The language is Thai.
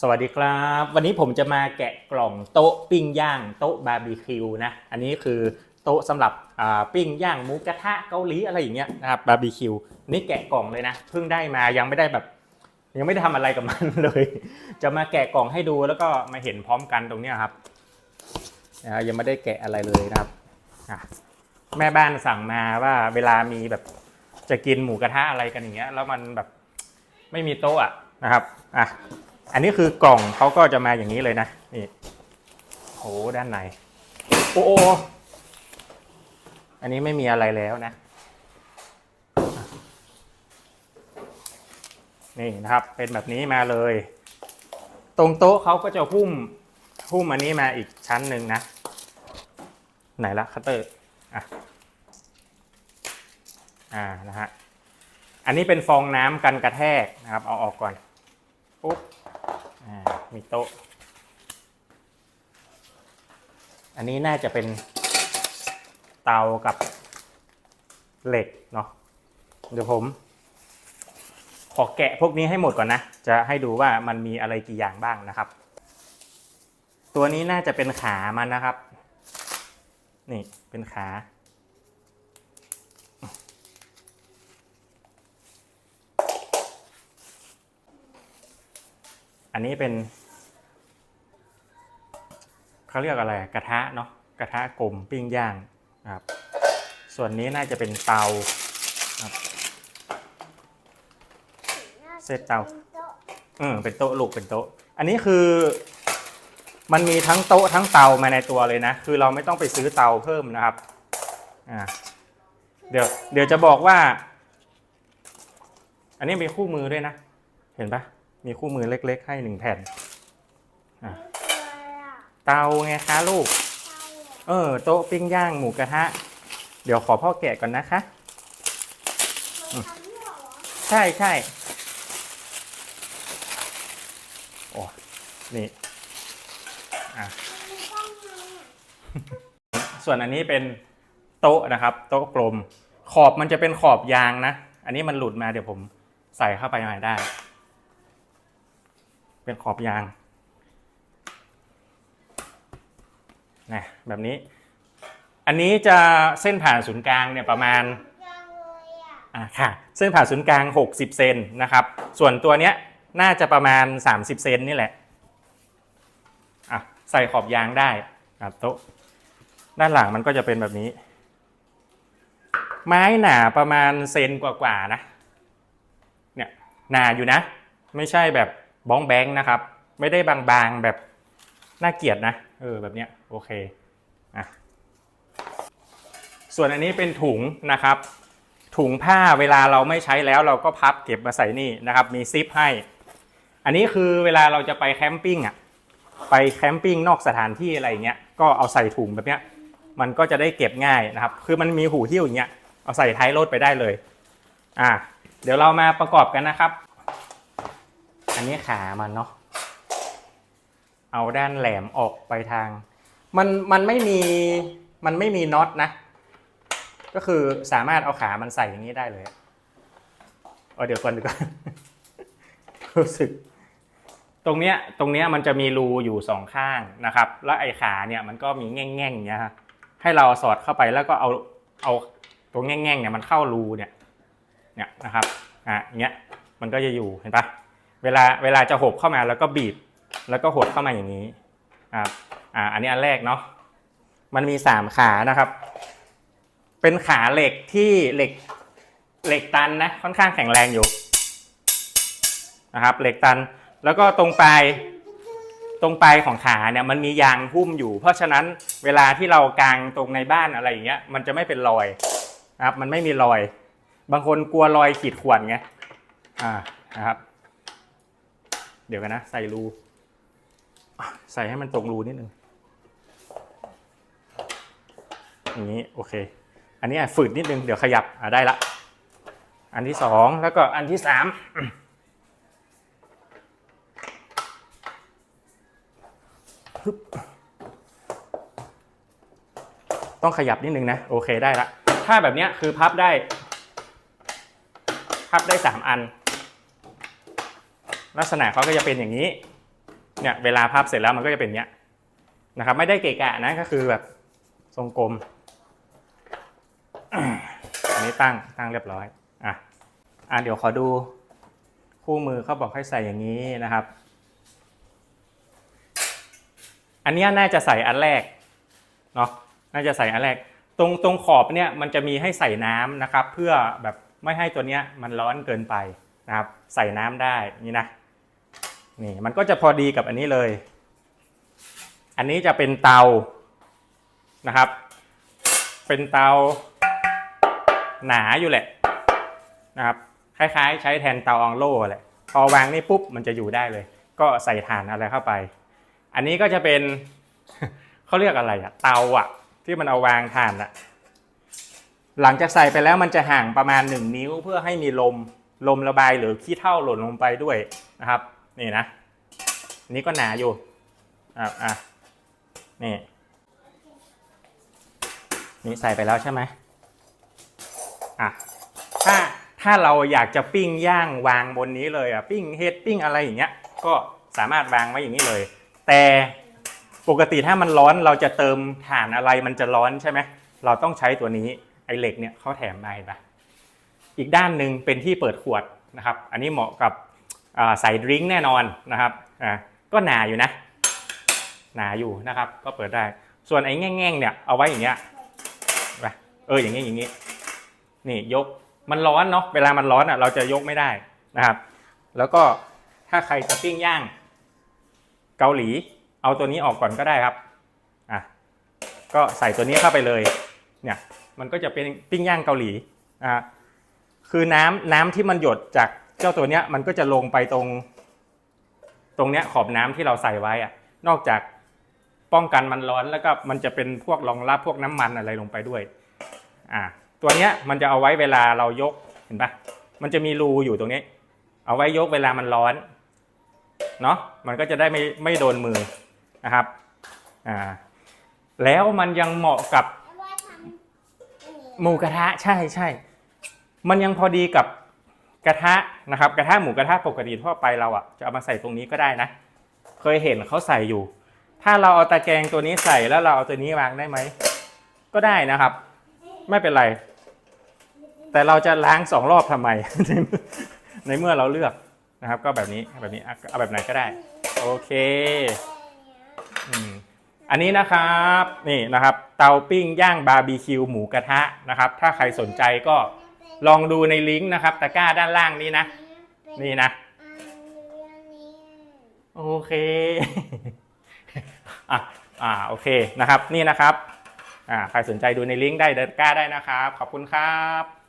สวัสดีครับ วันนี้ผมจะมาแกะกล่องโต๊ะปิ้งย่างโต๊ะบาร์บีคิวนะอันนี้คือโต๊ะสำหรับปิ้งย่างหมูกระทะเกาหลีอะไรอย่างเงี้ยนะครับบาร์บีคิวนี่แกะกล่องเลยนะเพิ่งได้มายังไม่ได้แบบ ยังไม่ได้ทำอะไรกับมันเลย จะมาแกะกล่องให้ดูแล้วก็มาเห็นพร้อมกันตรงเนี้ครับยังไม่ได้แกะอะไรเลยนะครับแม่บ้านสั่งมาว่าเวลามีแบบจะกินหมูกระทะอะไรกันอย่างเงี้ยแล้วมันแบบไม่มีโต๊ะอะนะครับอะ อันนี้คือกล่องเขาก็จะมาอย่างนี้เลยนะนี่โหด้านในโอ้โออันนี้ไม่มีอะไรแล้วนะ นี่นะครับเป็นแบบนี้มาเลย ตรงโต๊ะเขาก็จะหุ้มหุ้มอันนี้มาอีกชั้นหนึ่งนะ ไหนละคัตเตอร์อะอ่านะฮะอันนี้เป็นฟองน้ำกันกระแทกนะครับ เอาออกก่อนปุ๊บ มีโต๊ะ อันนี้น่าจะเป็นเตากับเหล็กเนาะ เดี๋ยวผม ขอแกะพวกนี้ให้หมดก่อนนะ จะให้ดูว่ามันมีอะไรกี่อย่างบ้างนะครับ ตัวนี้น่าจะเป็นขามันนะครับ นี่เป็นขา อันนี้เป็นเขาเรียกอะไรกระทะเนาะกระทะกลมปิ้งย่างครับ ส่วนนี้น่าจะเป็นเตาครับเซตเตาเออเป็นโต๊ะลูกเป็นโต๊ะ อันนี้คือ มันมีทั้งโต๊ะทั้งเตามาในตัวเลยนะ คือเราไม่ต้องไปซื้อเตาเพิ่มนะครับอ่าเดี๋ยวเดี๋ยวจะบอกว่า อันนี้มีคู่มือด้วยนะ เห็นปะ มีคู่มือเล็ก ๆ ให้หนึ่งแผ่นเตาไงคะลูก เออ โต๊ะปิ้งย่างหมูกระทะ เดี๋ยวขอพ่อแกะก่อนนะคะ ใช่ใช่โอ้นี่อะส่วนอันนี้เป็นโต๊ะนะครับ โต๊ะกลม ขอบมันจะเป็นขอบยางนะ อันนี้มันหลุดมาเดี๋ยวผมใส่เข้าไปใหม่ได้ เป็นขอบยางนะแบบนี้ อันนี้จะเส้นผ่านศูนย์กลางเนี่ยประมาณอ่าค่ะเส้นผ่านศูนย์กลาง 60 เซนนะครับ ส่วนตัวเนี้ยน่าจะประมาณ 30 เซนนี่แหละอะใส่ขอบยางได้ครับโต๊ะด้านหลังมันก็จะเป็นแบบนี้ ไม้หนาประมาณเซนกว่าๆนะเนี่ยหนาอยู่นะ ไม่ใช่แบบ บ้องแบงค์นะครับ ไม่ได้บางๆแบบน่าเกลียดนะ เออแบบเนี้ยโอเคอะส่วนอันนี้เป็นถุงนะครับ ถุงผ้าเวลาเราไม่ใช้แล้วเราก็พับเก็บมาใส่นี่นะครับ มีซิปให้ อันนี้คือเวลาเราจะไปแคมปิ้งอะไปแคมปิ้งนอกสถานที่อะไรเงี้ยก็เอาใส่ถุงแบบเนี้ยมันก็จะได้เก็บง่ายนะครับ คือมันมีหูหิ้วอย่างเงี้ยเอาใส่ท้ายรถไปได้เลย อ่าเดี๋ยวเรามาประกอบกันนะครับ อันนี้ขามันเนาะเอาด้านแหลมออกไปทาง มันมันไม่มีมันไม่มีน็อตนะ ก็คือสามารถเอาขามันใส่อย่างนี้ได้เลยเอาเดี๋ยวก่อนดีกว่ารู้สึก ตรงเนี้ยตรงเนี้ยมันจะมีรูอยู่สองข้างนะครับ แล้วไอ้ขาเนี่ยมันก็มีแง่งๆอย่างเงี้ยฮะให้เราสอดเข้าไปแล้วก็เอาเอาตัวแง่งๆเนี่ยมันเข้ารูเนี่ยเนี่ยนะครับอะเงี้ยมันก็จะอยู่เห็นปะ เวลาเวลาจะหบเข้ามาแล้วก็บีบ แล้วก็หดเข้ามาอย่างนี้ครับอ่าอันนี้อันแรกเนาะมันมีสามขานะครับ เป็นขาเหล็กที่เหล็กเหล็กตันนะค่อนข้างแข็งแรงอยู่นะครับ เหล็กตันแล้วก็ตรงปลายตรงปลายของขาเนี่ยมันมียางหุ้มอยู่ เพราะฉะนั้นเวลาที่เรากางตรงในบ้านอะไรอย่างเงี้ยมันจะไม่เป็นรอยนะครับ มันไม่มีรอย บางคนกลัวรอยขีดข่วนไงอ่านะครับ เดี๋ยวกันนะ ใส่รูใส่ให้มันตรงรูนิดนึงอย่างนี้โอเค อันนี้ฝืดนิดนึงเดี๋ยวขยับอะได้ละ อันที่สองแล้วก็อันที่สามต้องขยับนิดนึงนะโอเคได้ละ ถ้าแบบนี้คือพับได้ พับได้สามอัน ลักษณะเขาก็จะเป็นอย่างนี้เนี่ยเวลาพับเสร็จแล้วมันก็จะเป็นเนี้ยนะครับ ไม่ได้เกะกะนะก็คือแบบทรงกลมอันนี้ตั้งตั้งเรียบร้อยอะอะเดี๋ยวขอดูคู่มือเขาบอกให้ใส่อย่างนี้นะครับ อันเนี้ยน่าจะใส่อันแรกเนาะน่าจะใส่อันแรก ตรงตรงขอบเนี่ยมันจะมีให้ใส่น้ำนะครับ เพื่อแบบไม่ให้ตัวเนี้ยมันร้อนเกินไปนะครับ ใส่น้ำได้นี่นะ นี่มันก็จะพอดีกับอันนี้เลย อันนี้จะเป็นเตานะครับ เป็นเตาหนาอยู่แหละนะครับคล้ายๆ ใช้แทนเตาอองโล่แหละพอวางนี่ปุ๊บมันจะอยู่ได้เลย ก็ใส่ถ่านอะไรเข้าไป อันนี้ก็จะเป็นเขาเรียกอะไรอะเตาอะที่มันเอาวางถ่านอะหลังจากใส่ไปแล้วมันจะห่างประมาณ 1 นิ้วเพื่อให้มีลมลมระบายหรือขี้เท่าหล่นลงไปด้วยนะครับ นี่นะนนี้ก็หนาอยู่ อะอะนี่ นี่ใส่ไปแล้วใช่ไหมอะ ถ้าถ้าเราอยากจะปิ้งย่างวางบนนี้เลยอะปิ้งเฮดปิ้งอะไรอย่างเงี้ย ก็สามารถวางไว้อย่างนี้เลย แต่ปกติถ้ามันร้อนเราจะเติมถ่านอะไรมันจะร้อนใช่ไหมเราต้องใช้ตัวนี้ไอเหล็กเนี่ยเขาแถมมาเห็นปะอีกด้านหนึ่งเป็นที่เปิดขวดนะครับ อันนี้เหมาะกับ ใส่ดริงก์แน่นอนนะครับอ่าก็หนาอยู่นะหนาอยู่นะครับก็เปิดได้ ส่วนไอ้แง่งๆเนี่ยเอาไว้อย่างเงี้ยไปเอออย่างเงี้ยอย่างงี้ นี่ยกมันร้อนเนาะเวลามันร้อนอะเราจะยกไม่ได้นะครับ แล้วก็ถ้าใครจะปิ้งย่าง เกาหลี เอาตัวนี้ออกก่อนก็ได้ครับอะก็ใส่ตัวนี้เข้าไปเลย เนี่ยมันก็จะเป็นปิ้งย่างเกาหลีนะฮะคือน้ำน้ำที่มันหยดจาก เจ้าตัวเนี้ยมันก็จะลงไปตรง ตรงเนี้ยขอบน้ำที่เราใส่ไว้อะนอกจากป้องกันมันร้อนแล้วก็มันจะเป็นพวกรองรับพวกน้ำมันอะไรลงไปด้วย อ่า ตัวเนี้ยมันจะเอาไว้เวลาเรายกเห็นปะมันจะมีรูอยู่ตรงนี้ เอาไว้ยกเวลามันร้อนเนาะมันก็จะได้ไม่ไม่โดนมือนะครับอ่าแล้วมันยังเหมาะกับแล้วว่าทำอันนี้หมูกระทะใช่ใช่ มันยังพอดีกับ กระทะนะครับกระทะหมูกระทะปกติทั่วไปเราอะจะเอามาใส่ตรงนี้ก็ได้นะ เคยเห็นเขาใส่อยู่ ถ้าเราเอาตะแกรงตัวนี้ใส่แล้วเราเอาตัวนี้วางได้ไหมก็ได้นะครับ ไม่เป็นไร แต่เราจะล้างสองรอบทำไม ในเมื่อเราเลือกนะครับ ก็แบบนี้แบบนี้เอาแบบไหนก็ได้ โอเคอันนี้นะครับนี่นะครับ เตาปิ้งย่างบาร์บีคิวหมูกระทะนะครับ ถ้าใครสนใจก็ ลองดูในลิงก์นะครับตะกร้าด้านล่างนี้นะ นี่นะ โอเค อะ อ่า โอเคนะครับ นี่นะครับ อ่า ใครสนใจดูในลิงก์ได้เดก้าได้นะครับ ขอบคุณครับ